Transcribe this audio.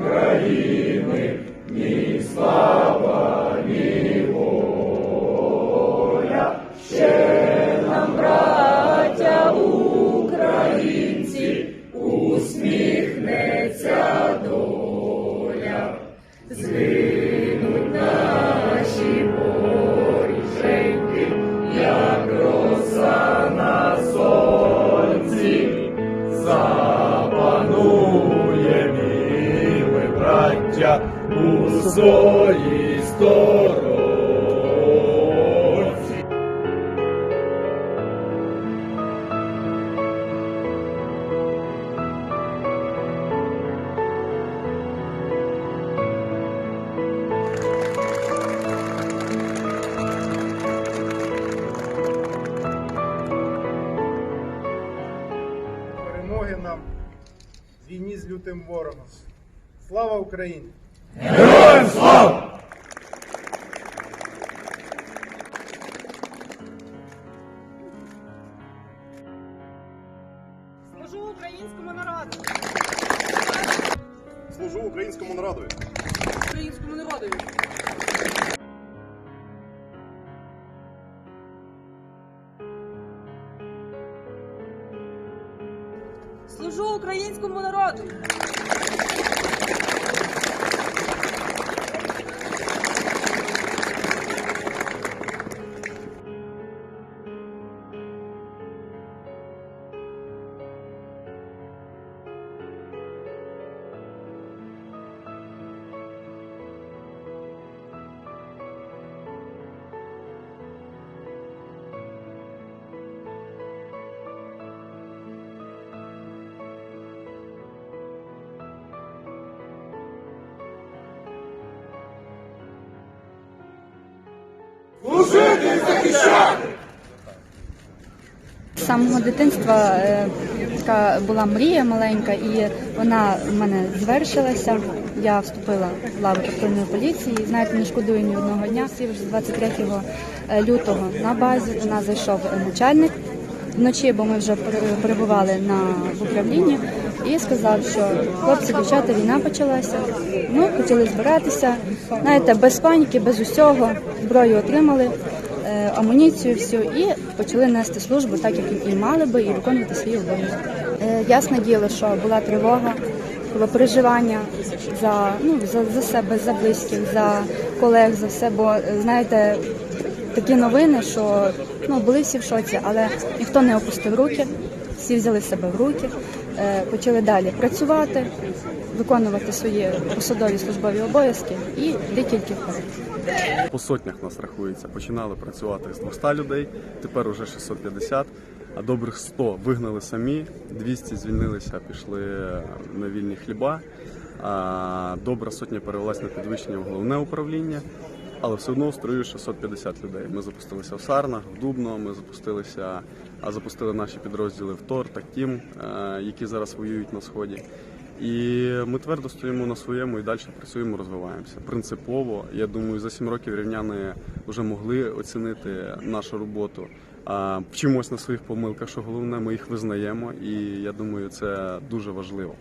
браття своїй сторонці. перемоги нам війні з лютим ворогом. Слава Україні! Героям слава! Служу українському народу. Служу українському народу. Українському народу. Служу українському народу. З самого дитинства е, така була мрія маленька, і вона в мене звершилася. Я вступила в лаву патрульної поліції. І, знаєте, не шкодую ні одного дня. Всі вже 23 лютого на базі до нас зайшов начальник вночі, бо ми вже перебували на в управлінні, і сказав, що хлопці, дівчата, війна почалася. Ну, хотіли збиратися. Знаєте, без паніки, без усього зброю отримали е, амуніцію всю і почали нести службу так, як і мали би, і виконувати свій обов'язок. Е, Ясне діло, що була тривога, було переживання за, ну, за, за себе, за близьких, за колег, за все. Бо знаєте, такі новини, що ну, були всі в шоці, але ніхто не опустив руки, всі взяли себе в руки, е, почали далі працювати, виконувати свої посадові службові обов'язки і йти тільки вперед. По сотнях нас рахується. Починали працювати з 200 людей, тепер уже 650, а добрих 100 вигнали самі, 200 звільнилися, пішли на вільні хліба. А добра сотня перевелась на підвищення в головне управління. Але все одно строю 650 людей. Ми запустилися в Сарнах, в Дубно, ми запустилися, а запустили наші підрозділи в Тор та Тім, е, які зараз воюють на сході. І ми твердо стоїмо на своєму і далі працюємо, розвиваємося. Принципово, я думаю, за сім років рівняни вже могли оцінити нашу роботу. Вчимось на своїх помилках, що головне, ми їх визнаємо, і я думаю, це дуже важливо.